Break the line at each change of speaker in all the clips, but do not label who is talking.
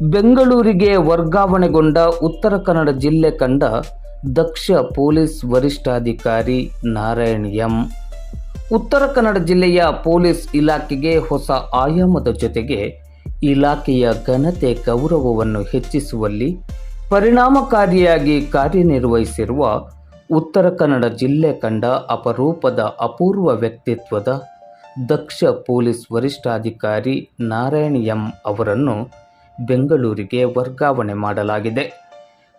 ಬೆಂಗಳೂರಿಗೆ ವರ್ಗಾವಣೆಗೊಂಡ ಉತ್ತರ ಕನ್ನಡ ಜಿಲ್ಲೆ ಕಂಡ ದಕ್ಷ ಪೊಲೀಸ್ ವರಿಷ್ಠಾಧಿಕಾರಿ ನಾರಾಯಣ್ ಎಂ. ಉತ್ತರ ಕನ್ನಡ ಜಿಲ್ಲೆಯ ಪೊಲೀಸ್ ಇಲಾಖೆಗೆ ಹೊಸ ಆಯಾಮದ ಜೊತೆಗೆ ಇಲಾಖೆಯ ಘನತೆ ಗೌರವವನ್ನು ಹೆಚ್ಚಿಸುವಲ್ಲಿ ಪರಿಣಾಮಕಾರಿಯಾಗಿ ಕಾರ್ಯನಿರ್ವಹಿಸಿರುವ ಉತ್ತರ ಕನ್ನಡ ಜಿಲ್ಲೆ ಕಂಡ ಅಪರೂಪದ ಅಪೂರ್ವ ವ್ಯಕ್ತಿತ್ವದ ದಕ್ಷ ಪೊಲೀಸ್ ವರಿಷ್ಠಾಧಿಕಾರಿ ನಾರಾಯಣ್ ಎಂ ಅವರನ್ನು ಬೆಂಗಳೂರಿಗೆ ವರ್ಗಾವಣೆ ಮಾಡಲಾಗಿದೆ.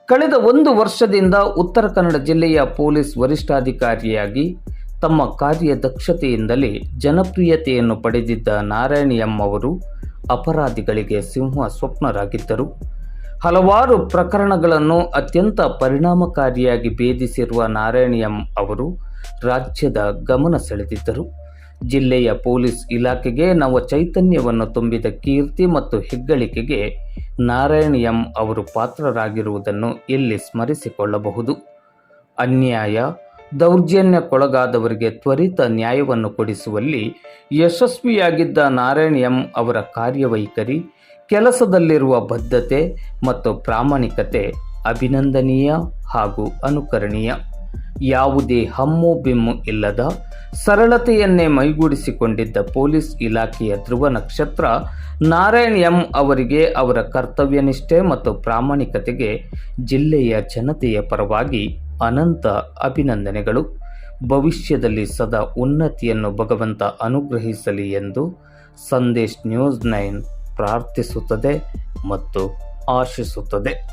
ಕಳೆದ ಒಂದು ವರ್ಷದಿಂದ ಉತ್ತರ ಕನ್ನಡ ಜಿಲ್ಲೆಯ ಪೊಲೀಸ್ ವರಿಷ್ಠಾಧಿಕಾರಿಯಾಗಿ ತಮ್ಮ ಕಾರ್ಯದಕ್ಷತೆಯಿಂದಲೇ ಜನಪ್ರಿಯತೆಯನ್ನು ಪಡೆದಿದ್ದ ನಾರಾಯಣಿಯಂ ಅವರು ಅಪರಾಧಿಗಳಿಗೆ ಸಿಂಹ ಸ್ವಪ್ನರಾಗಿದ್ದರು. ಹಲವಾರು ಪ್ರಕರಣಗಳನ್ನು ಅತ್ಯಂತ ಪರಿಣಾಮಕಾರಿಯಾಗಿ ಭೇದಿಸಿರುವ ನಾರಾಯಣಿಯಂ ಅವರು ರಾಜ್ಯದ ಗಮನ ಸೆಳೆದಿದ್ದರು. ಜಿಲ್ಲೆಯ ಪೊಲೀಸ್ ಇಲಾಖೆಗೆ ನವ ಚೈತನ್ಯವನ್ನು ತುಂಬಿದ ಕೀರ್ತಿ ಮತ್ತು ಹೆಗ್ಗಳಿಕೆಗೆ ನಾರಾಯಣ್ ಎಂ ಅವರು ಪಾತ್ರರಾಗಿರುವುದನ್ನು ಇಲ್ಲಿ ಸ್ಮರಿಸಿಕೊಳ್ಳಬಹುದು. ಅನ್ಯಾಯ, ದೌರ್ಜನ್ಯಕ್ಕೊಳಗಾದವರಿಗೆ ತ್ವರಿತ ನ್ಯಾಯವನ್ನು ಕೊಡಿಸುವಲ್ಲಿ ಯಶಸ್ವಿಯಾಗಿದ್ದ ನಾರಾಯಣ್ ಎಂ ಅವರ ಕಾರ್ಯವೈಖರಿ, ಕೆಲಸದಲ್ಲಿರುವ ಬದ್ಧತೆ ಮತ್ತು ಪ್ರಾಮಾಣಿಕತೆ ಅಭಿನಂದನೀಯ ಹಾಗೂ ಅನುಕರಣೀಯ. ಯಾವುದೇ ಹಮ್ಮು ಬಿಮ್ಮು ಇಲ್ಲದ ಸರಳತೆಯನ್ನೇ ಮೈಗೂಡಿಸಿಕೊಂಡಿದ್ದ ಪೊಲೀಸ್ ಇಲಾಖೆಯ ಧ್ರುವ ನಕ್ಷತ್ರ ನಾರಾಯಣ್ ಎಂ ಅವರಿಗೆ ಅವರ ಕರ್ತವ್ಯನಿಷ್ಠೆ ಮತ್ತು ಪ್ರಾಮಾಣಿಕತೆಗೆ ಜಿಲ್ಲೆಯ ಜನತೆಯ ಪರವಾಗಿ ಅನಂತ ಅಭಿನಂದನೆಗಳು. ಭವಿಷ್ಯದಲ್ಲಿ ಸದಾ ಉನ್ನತಿಯನ್ನು ಭಗವಂತ ಅನುಗ್ರಹಿಸಲಿ ಎಂದು ಸಂದೇಶ್ ನ್ಯೂಸ್ ನೈನ್ ಪ್ರಾರ್ಥಿಸುತ್ತದೆ ಮತ್ತು ಆಶಿಸುತ್ತದೆ.